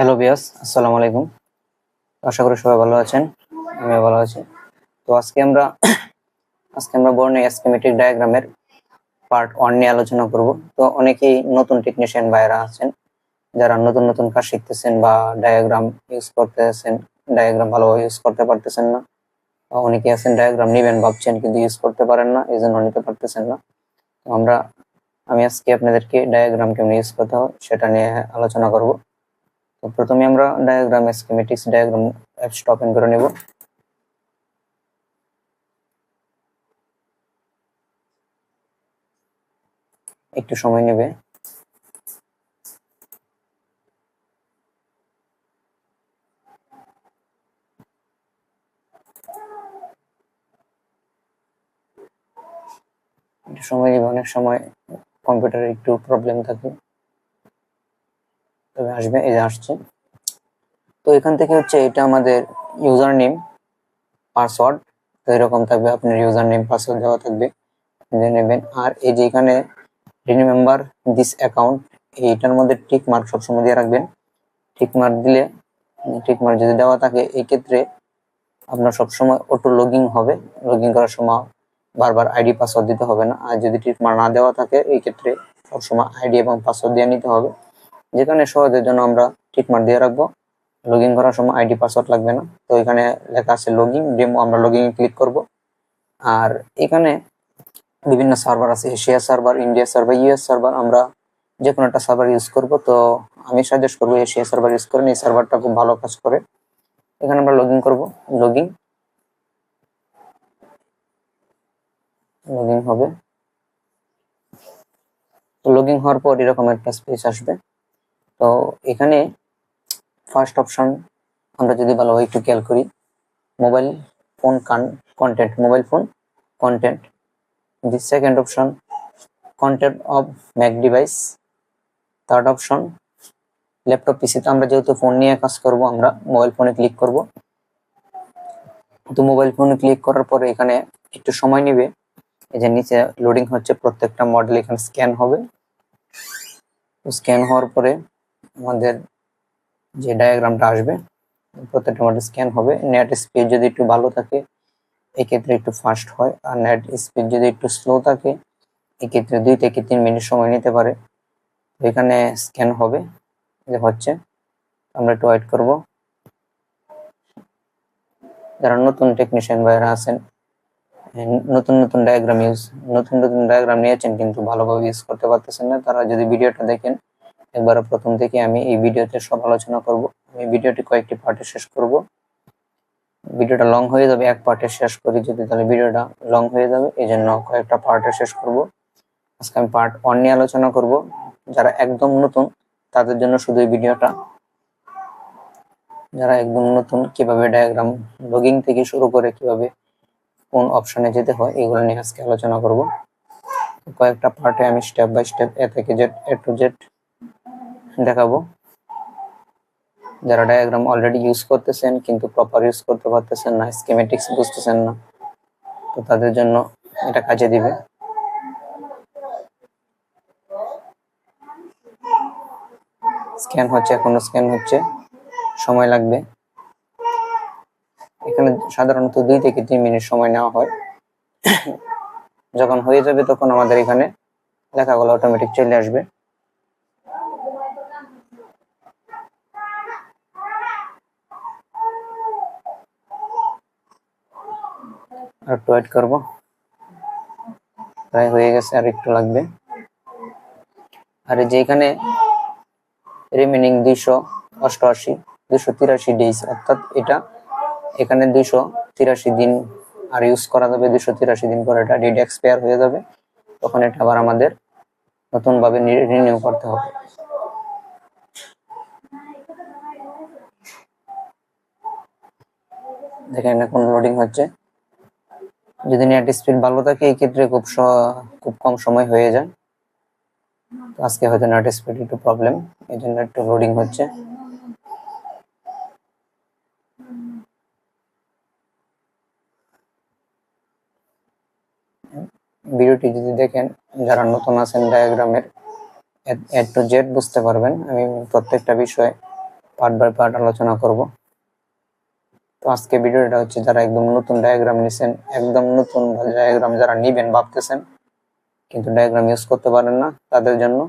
Hello বিয়াস আসসালামু আলাইকুম। আশা করি সবাই ভালো আছেন, আমিও ভালো আছি। তো আজকে আমরা আজকে আমরা বর্ণে স্কিমেটিক ডায়াগ্রামের পার্ট ওয়ান নিয়ে আলোচনা করব। তো অনেকেই নতুন টেকনিশিয়ান ভাইরা আছেন, যারা নতুন নতুন কাজ শিখতেছেন বা ডায়াগ্রাম ইউজ করতেছেন ডায়াগ্রাম ভালোভাবে ইউজ করতে পারতেছেন না অনেকে আছেন ডায়াগ্রাম নেবেন, ভাবছেন কিন্তু ইউজ করতে পারেন না এই জন্য নিতে পারতেছেন না। তো আমরা, আমি আজকে আপনাদেরকে ডায়াগ্রাম কেমন ইউজ করতে হয় সেটা নিয়ে আলোচনা করব। তো প্রথমে আমরা ডায়াগ্রাম স্কিমেটিক্স ডায়াগ্রাম অ্যাপসটা ওপেন করে নেব। একটু সময় নেবে। একটু সময় নেবে, অনেক সময় কম্পিউটারে একটু প্রবলেম থাকে। আসবে, এই যে আসছে। তো এখান থেকে হচ্ছে এটা আমাদের ইউজার নেম পাসওয়ার্ড তো এরকম থাকবে, আপনার ইউজার নেম পাসওয়ার্ড দেওয়া থাকবে। নেবেন। আর এই যে এখানে রিমেম্বার দিস অ্যাকাউন্ট এইটার মধ্যে টিক মার্ক সবসময় দিয়ে রাখবেন। টিক মার্ক দিলে টিক মার্ক যদি দেওয়া থাকে এই ক্ষেত্রে আপনার সবসময় অটো লগিং হবে। লগিং করার সময় বারবার আইডি পাসওয়ার্ড দিতে হবে না। আর যদি টিক মার্ক না দেওয়া থাকে এই ক্ষেত্রে সবসময় আইডি এবং পাসওয়ার্ড দিয়ে নিতে হবে। যেখানে সহজের জন্য আমরা টিকমার্ক দিয়ে রাখব। লগ ইন করার সময় আইডি পাসওয়ার্ড লাগবে না। তো এখানে লেখা আছে লগ ইন ডেমো আমরা লগ ইন ক্লিক করব। আর এখানে বিভিন্ন সার্ভার আছে Asia server India server US server আমরা যে কোনো একটা সার্ভার ইউজ করব। তো আমি সাজেস্ট করব এশিয়া সার্ভার ইউজ করেন এই সার্ভারটা খুব ভালো কাজ করে। এখানে আমরা লগ ইন করব। লগ ইন লগ ইন হবে। লগ ইন হওয়ার পর এরকম একটা স্পেস আসবে। তো এখানে ফার্স্ট অপশন আমরা যদি ভালোভাবে একটু খেয়াল করি। মোবাইল ফোন কান content mobile phone content the second option content of Mac device third option laptop পিসিতে আমরা যেহেতু ফোন নিয়ে কাজ করব, আমরা মোবাইল ফোনে ক্লিক করব। তো মোবাইল ফোনে ক্লিক করার পরে এখানে একটু সময় নেবে। এই যে নিচে লোডিং হচ্ছে, প্রত্যেকটা মডেল এখানে স্ক্যান হবে। স্ক্যান হওয়ার পরে আমাদের যে ডায়াগ্রামটা আসবে, প্রত্যেকটা মডেল স্ক্যান হবে। নেট স্পিড যদি একটু ভালো থাকে, এক্ষেত্রে একটু ফাস্ট হয়। আর নেট স্পিড যদি একটু স্লো থাকে, এক্ষেত্রে দুই থেকে তিন মিনিট সময় নিতে পারে। তো এখানে স্ক্যান হবে। যে হচ্ছে, আমরা একটু ওয়েট করব। যারা নতুন টেকনিশিয়ান ভাইরা আছেন নতুন নতুন ডায়াগ্রাম ইউজ নতুন নতুন ডায়াগ্রাম নিয়েছেন, কিন্তু ভালোভাবে ইউজ করতে পারতেছেন না, তারা যদি ভিডিওটা দেখেন একবার প্রথম থেকে আমি এই ভিডিওতে সব আলোচনা করব। আমি ভিডিওটি কয়েকটি পার্টে শেষ করব। ভিডিওটা লং হয়ে যাবে, এক পার্টে শেষ করি। যদি তাহলে ভিডিওটা লং হয়ে যাবে এই জন্য কয়েকটা পার্টে শেষ করব। আজকে আমি পার্ট ওয়ান নিয়ে আলোচনা করব। যারা একদম নতুন, তাদের জন্য শুধু এই ভিডিওটা। যারা একদম নতুন, কীভাবে ডায়াগ্রাম লগিং থেকে শুরু করে কীভাবে কোন অপশনে যেতে হয়, এগুলো নিয়ে আজকে আলোচনা করব। কয়েকটা পার্টে আমি স্টেপ বাই স্টেপ এ থেকে জেড এ টু জেড দেখাবো। যারা ডায়াগ্রাম অলরেডি ইউজ করতেছেন কিন্তু প্রপার ইউজ করতে পারতেছেন না স্কিমেটিক্স বুঝতেছেন না, তো তাদের জন্য এটা কাজে দিবে। স্ক্যান হচ্ছে, এখনও স্ক্যান হচ্ছে, সময় লাগবে। এখানে সাধারণত দুই থেকে তিন মিনিট সময় নেওয়া হয়। যখন হয়ে যাবে তখন আমাদের এখানে লেখাগুলো অটোমেটিক চলে আসবে। একটু ওয়েট করব। প্রায় হয়ে গেছে আর একটু লাগবে। আর এই যে এখানে রিমেনিং দুইশো অষ্টআশি দুশো তিরাশি ডেজ অর্থাৎ এটা এখানে দুইশো তিরাশি দিন আর ইউজ করা যাবে দুশো তিরাশি দিন পর এটা ডেট এক্সপায়ার হয়ে যাবে। তখন এটা আবার আমাদের নতুন ভাবে রিনিউ করতে হবে। দেখেন এখন লোডিং হচ্ছে। যদি নেট স্পিড ভালো থাকে, এই ক্ষেত্রে খুব খুব কম সময় হয়ে যায়। আজকে হয়তো নেট স্পিড একটু প্রবলেম এই জন্য একটু লোডিং হচ্ছে। ভিডিওটি যদি দেখেন, যারা নতুন আছেন ডায়াগ্রামের এড টু জেড বুঝতে পারবেন। আমি প্রত্যেকটা বিষয়ে পার্ট বাই পার্ট আলোচনা করব। তো আজকে ভিডিওটা হচ্ছে যারা একদম নতুন ডায়াগ্রাম নিছেন, একদম নতুন ডায়াগ্রাম যারা নিবেন ভাবতেছেন, কিন্তু ডায়াগ্রাম ইউজ করতে পারেন না তাদের জন্য।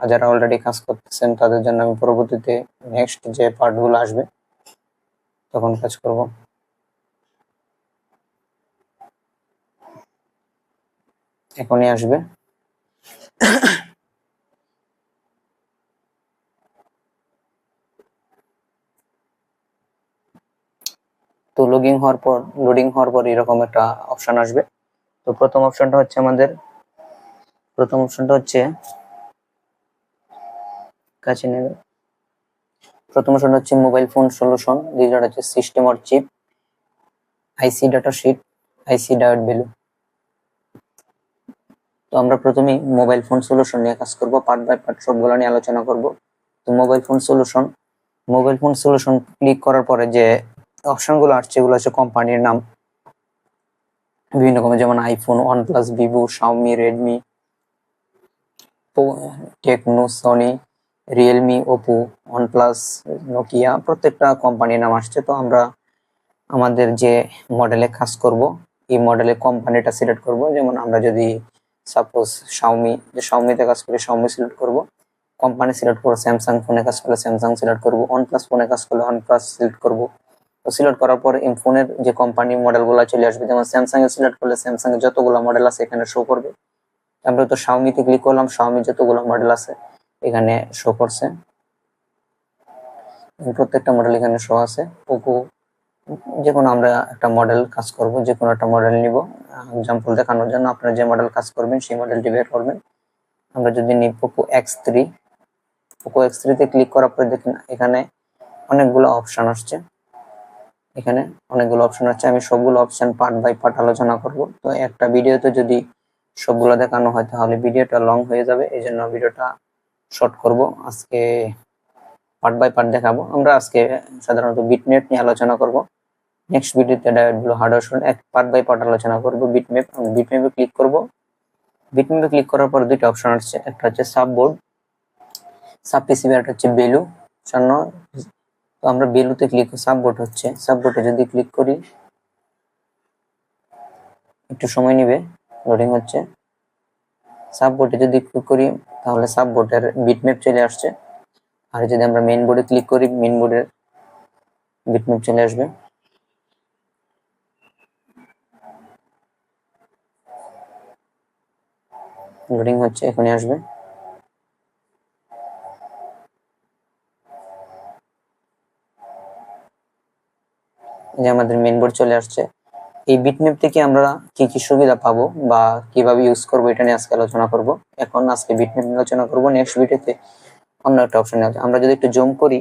আর যারা অলরেডি কাজ করতেছেন, তাদের জন্য আমি পরবর্তীতে নেক্সট যে পার্টগুলো আসবে, তখন কাজ করব। এখনই আসবে। তো লগিং হওয়ার পর লোডিং হওয়ার পর এরকম একটা অপশন আসবে। তো প্রথম অপশনটা হচ্ছে আমাদের, প্রথম অপশনটা হচ্ছে, কাছে নেবে প্রথম অপশনটা হচ্ছে মোবাইল ফোন সলিউশন দ্বিতীয়টা হচ্ছে system or chip IC data sheet IC diet value তো আমরা প্রথমেই মোবাইল ফোন সলিউশন নিয়ে কাজ করব পার্ট বাই পার্ট সবগুলো নিয়ে আলোচনা করব। তো mobile phone solution mobile phone solution click করার পরে যে অপশনগুলো আসছে, এগুলো হচ্ছে কোম্পানির নাম। বিভিন্ন রকমের যেমন iPhone OnePlus Vivo Xiaomi Redmi Tecno Sony Realme Oppo OnePlus Nokia প্রত্যেকটা কোম্পানির নাম আসছে। তো আমরা আমাদের যে মডেলে কাজ করব, এই মডেলের কোম্পানিটা সিলেক্ট করব। যেমন আমরা যদি সাপোজ শাওমি যে শাওমিতে কাজ করি শাওমি সিলেক্ট করব। কোম্পানি সিলেক্ট করব স্যামসাং ফোনে কাজ করলে স্যামসাং সিলেক্ট করব। ওয়ানপ্লাস ফোনে কাজ করলে ওয়ানপ্লাস সিলেক্ট করব। সিলেক্ট করার পর এই ফোনের যে কোম্পানি মডেলগুলো চলে আসবে, যেমন স্যামসাং এ সিলেক্ট করলে স্যামসাং এর যতগুলো মডেল আছে এখানে শো করবে। আমরা তো শাওমিতে ক্লিক করলাম শাওমি যতগুলো মডেল আছে এখানে শো করছে। প্রত্যেকটা মডেল এখানে শো আছে। পোকো যে কোনো আমরা একটা মডেল কাজ করব যে কোনো একটা মডেল নিব। এক্সাম্পল দেখানোর জন্য আপনারা যে মডেল কাজ করবেন, সেই মডেলটি বের করবেন। আমরা যদি নিই Poco X three Poco X থ্রিতে ক্লিক করার পরে দেখেন এখানে অনেকগুলো অপশন আসছে। এখানে অনেকগুলো অপশন আছে। আমি সবগুলো অপশন পার্ট বাই পার্ট আলোচনা করব। তো একটা ভিডিওতে যদি সবগুলো দেখানো হয়, তাহলে ভিডিওটা লং হয়ে যাবে। এই জন্য ভিডিওটা শর্ট করব। আজকে পার্ট বাই পার্ট দেখাবো। আমরা আজকে সাধারণত বিটনেট নিয়ে আলোচনা করব। নেক্সট ভিডিওতে ডায়োডগুলো হার্ডওয়্যার শুনে এক পার্ট বাই পার্ট আলোচনা করব বিটম্যাপ আমি বিটম্যাপে ক্লিক করব। বিটম্যাপে ক্লিক করার পর দুইটা অপশন আসছে। একটা হচ্ছে সাববোর্ড সাব পিসিবি একটা হচ্ছে বেলু তো আমরা বেলুতে ক্লিক সাববোর্ড হচ্ছে। সাববোর্ডে যদি ক্লিক করি, একটু সময় নেবে লোডিং হচ্ছে। সাববোর্ডে যদি ক্লিক করি, তাহলে সাববোর্ডের বিটম্যাপ চলে আসছে। আর যদি আমরা মেইন বোর্ডে ক্লিক করি মেইন বোর্ডের বিটম্যাপ চলে আসবে। লোডিং হচ্ছে এখানে আসবে। যে আমাদের মেইন বোর্ড চলে আসছে। এই বিটম্যাপ থেকে আমরা কি কি সুবিধা পাবো বা কীভাবে ইউজ করব এটা নিয়ে আজকে আলোচনা করব। এখন আজকে বিটম্যাপ নিয়ে আলোচনা করব নেক্সট ভিডিওতে অন্য একটা অপশন আছে আমরা যদি একটু জুম করি,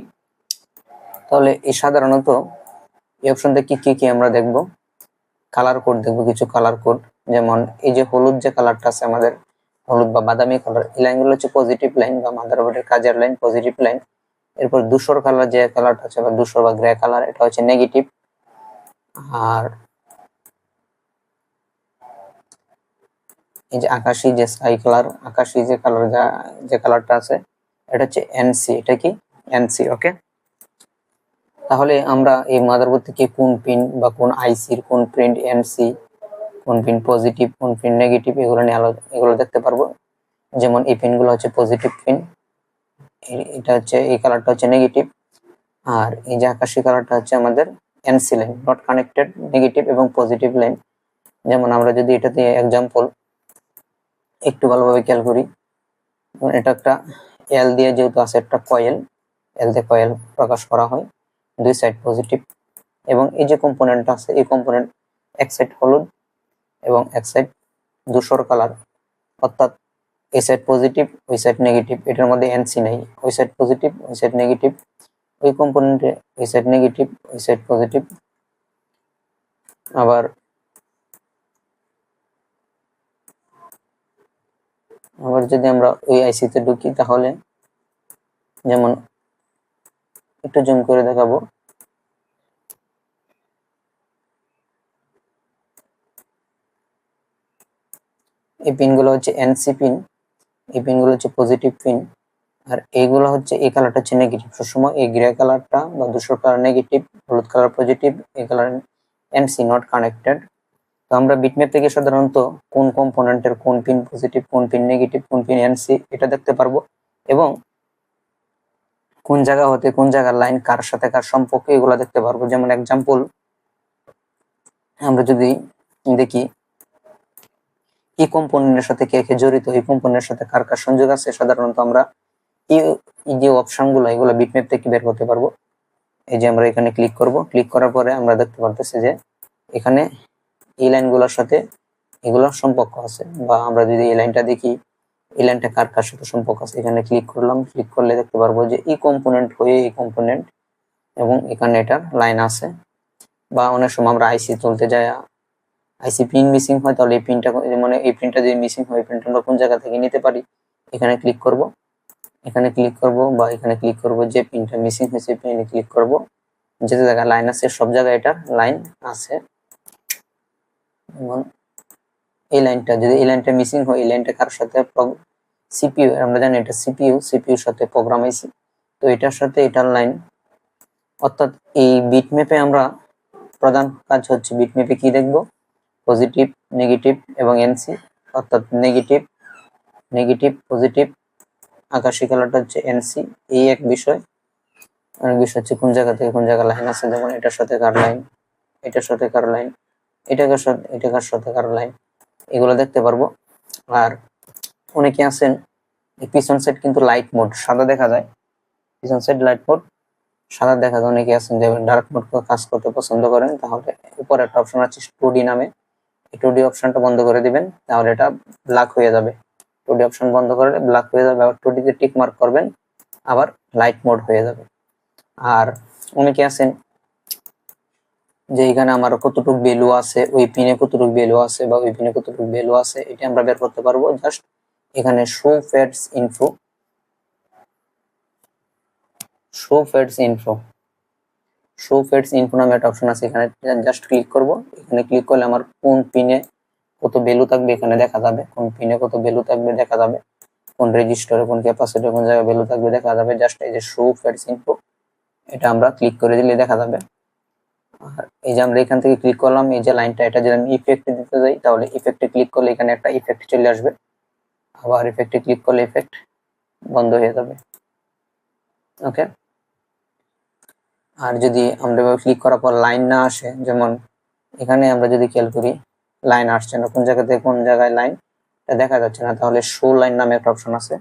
তাহলে এই সাধারণত এই অপশন থেকে কি কি আমরা দেখব? কালার কোড দেখব, কিছু কালার কোড যেমন এই যে হলুদ যে কালারটা আছে আমাদের, হলুদ বা বাদামি কালার এই লাইনগুলো হচ্ছে পজিটিভ লাইন বা মাদারবোর্ডের কাজের লাইন পজিটিভ লাইন এরপর দুশোর কালার যে কালারটা আছে বা দুশোর বা গ্রে কালার এটা হচ্ছে নেগেটিভ আর এই যে আকাশি যে স্কাই কালার আকাশি যে কালার যে কালারটা আছে, এটা হচ্ছে এনসি এটা কি? এনসি ওকে তাহলে আমরা এই মাদারবোর্ড থেকে কোন পিন বা কোন আইসির কোন প্রিন্ট এনসি কোন পিন পজিটিভ কোন পিন নেগেটিভ এগুলো নিয়ে আলো, এগুলো দেখতে পারব। যেমন এই পিনগুলো হচ্ছে পজিটিভ পিন এটা হচ্ছে, এই কালারটা হচ্ছে নেগেটিভ আর এই যে আকাশি কালারটা হচ্ছে আমাদের NC line not connected negative এবং পজিটিভ লাইন যেমন আমরা যদি এটা দিয়ে এক্সাম্পল একটু ভালোভাবে খেয়াল করি এটা একটা এল দিয়ে যেহেতু আছে একটা কয়েল এল দিয়ে কয়েল প্রকাশ করা হয়, দুই সাইড পজিটিভ এবং এই যে কম্পোনেন্টটা আছে, এই কম্পোনেন্ট এক সাইড হলুদ এবং এক সাইড ধূসর কালার অর্থাৎ এই সাইড পজিটিভ ওই সাইড নেগেটিভ এটার মধ্যে এনসি নেই, ওই সাইড পজিটিভ ওই সাইড নেগেটিভ ওই কম্পোনেন্টে ওই সাইড নেগেটিভ ওই সাইড পজিটিভ আবার আবার যদি আমরা ওই আইসিতে ঢুকি তাহলে যেমন একটু জুম করে দেখাবো। এই পিনগুলো হচ্ছে এনসি পিন এই পিনগুলো হচ্ছে পজিটিভ পিন আর এইগুলো হচ্ছে, এই কালারটা হচ্ছে নেগেটিভ সবসময় এই গ্রে কালারটা বা দুশো কালার নেগেটিভ হলুদ কালার পজিটিভ এই কালার এনসি নট কানেক্টেড তো আমরা বিটম্যাপ থেকে সাধারণত কোন কম্পোনেন্টের কোন পিন পজিটিভ কোন পিন নেগেটিভ কোন পিন এনসি এটা দেখতে পারব। এবং কোন জায়গা হতে, কোন জায়গার লাইন কার সাথে কার সম্পর্ক, এগুলো দেখতে পারব। যেমন এক্সাম্পল আমরা যদি দেখি, এই কম্পোনেন্টের সাথে কে কে জড়িত, এই কম্পোনেন্টের সাথে কার কার সংযোগ আছে, সাধারণত আমরা এই এই যে অপশনগুলো এগুলো বিটম্যাপ থেকে বের করতে পারব। এই যে আমরা এখানে ক্লিক করব। ক্লিক করার পরে আমরা দেখতে পারতেছি যে এখানে এই লাইনগুলোর সাথে এগুলোর সম্পর্ক আছে বা আমরা যদি এই লাইনটা দেখি, এই লাইনটা কার কার সাথে সম্পর্ক আছে? এখানে ক্লিক করলাম। ক্লিক করলে দেখতে পারব যে এই কম্পোনেন্ট হয়ে এই কম্পোনেন্ট এবং এখানে এটার লাইন আছে। বা অনেক সময় আমরা আইসি তুলতে যাই আইসি পিন মিসিং হয়, তাহলে এই পিনটা মানে এই পিনটা যদি মিসিং হয় পিনটা আমরা কোন জায়গা থেকে নিতে পারি? এখানে ক্লিক করব। এখানে ক্লিক করব বা এখানে ক্লিক করব যে পিনটা মিসিং হয়েছে পিনে ক্লিক করব। যে জায়গায় লাইন আছে, সব জায়গায় এটার লাইন আছে। যেমন এই লাইনটা যদি এই লাইনটা মিসিং হয়, এই লাইনটা কার সাথে সিপিইউ আমরা জানি এটা সিপিইউ সিপিইউর সাথে প্রোগ্রাম আইসি। তো এটার সাথে এটার লাইন অর্থাৎ এই বিটম্যাপে আমরা প্রধান কাজ হচ্ছে বিটম্যাপে কি দেখব? পজিটিভ নেগেটিভ এবং এনসি অর্থাৎ নেগেটিভ নেগেটিভ পজিটিভ আকাশি কালারটা হচ্ছে এনসি এই এক বিষয়। অনেক বিষয় হচ্ছে কোন জায়গা থেকে কোন জায়গা লাইন আছে, যেমন এটার সাথে কার লাইন এটার সাথে কার লাইন এটাকার সাথে এটাকার সাথে কার লাইন এগুলো দেখতে পারব। আর অনেকে আছেন পিছন সাইড কিন্তু লাইট মোড সাদা দেখা যায়। পিছন সাইড লাইট মোড সাদা দেখা যায়। অনেকে আছেন যে ডার্ক মোড কাজ করতে পছন্দ করেন, তাহলে উপরে একটা অপশন আছে টু ডি নামে। এই টু ডি অপশনটা বন্ধ করে দিবেন, তাহলে এটা ব্ল্যাক হয়ে যাবে। টু অপশন বন্ধ করে ব্ল্যাক হয়ে যাবে, আবার টু ডিতে টিক মার্ক করবেন, আবার লাইট মোড হয়ে যাবে। আর অনেকে আছেন? যে এখানে আমার কতটুকু ভ্যালু আছে, ওই পিনে কতটুকু ভ্যালু আছে বা ওই পিনে কতটুকু ভ্যালু আছে, এটা আমরা বের করতে পারব। জাস্ট এখানে show fats info show fats info show fats info নামে একটা অপশন আছে, এখানে জাস্ট ক্লিক করব। এখানে ক্লিক করলে আমার কোন পিনে ভ্যালু থাকবে এখানে দেখা যাবে, কোন পিনে কত ভ্যালু থাকবে দেখা যাবে, কোন রেজিস্টারে কোন ক্যাপাসিটি কোন জায়গায় ভ্যালু থাকবে দেখা যাবে জাস্ট এই যে শো ফ্যাটস ইনফো এটা আমরা ক্লিক করে দিলে দেখা যাবে। আর এই যে আমরা এখান থেকে ক্লিক করলাম, এই যে লাইনটা এটা যদি আমি ইফেক্টে দিতে যাই, তাহলে ইফেক্টে ক্লিক করলে এখানে একটা ইফেক্ট চলে আসবে। আবার ইফেক্টে ক্লিক করলে ইফেক্ট বন্ধ হয়ে যাবে। ওকে আর যদি আমরা ক্লিক করার পর লাইন না আসে, যেমন এখানে আমরা যদি খেয়াল করি লাইন আসছে না, কোন জায়গা থেকে কোন জায়গায় লাইন দেখা যাচ্ছে না। তাহলে শো লাইন নামে একটা অপশন আছে।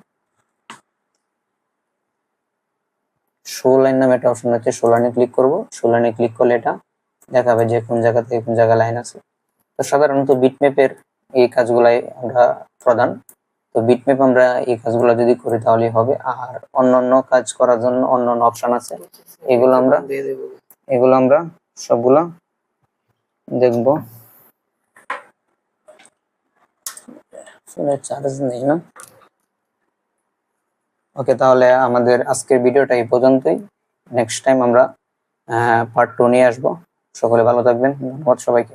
শো লাইন নামে একটা অপশন আছে শো লাইনে ক্লিক করব। শো লাইনে ক্লিক করলে এটা দেখাবে যে কোন জায়গা থেকে কোন জায়গায় লাইন আছে। তো সাধারণত বিটম্যাপের এই কাজগুলাই আমরা প্রধান। তো বিটম্যাপ আমরা এই কাজগুলো যদি করি তাহলেই হবে আর অন্যান্য কাজ করার জন্য অন্যান্য অপশন আছে। এগুলো আমরা এগুলো আমরা সবগুলা দেখব। চার্জ নেই, না? ওকে তাহলে আমাদের আজকের ভিডিওটা এই পর্যন্তই। নেক্সট টাইম আমরা পার্ট টু নিয়ে আসব। সকলে ভালো থাকবেন। ধন্যবাদ সবাইকে।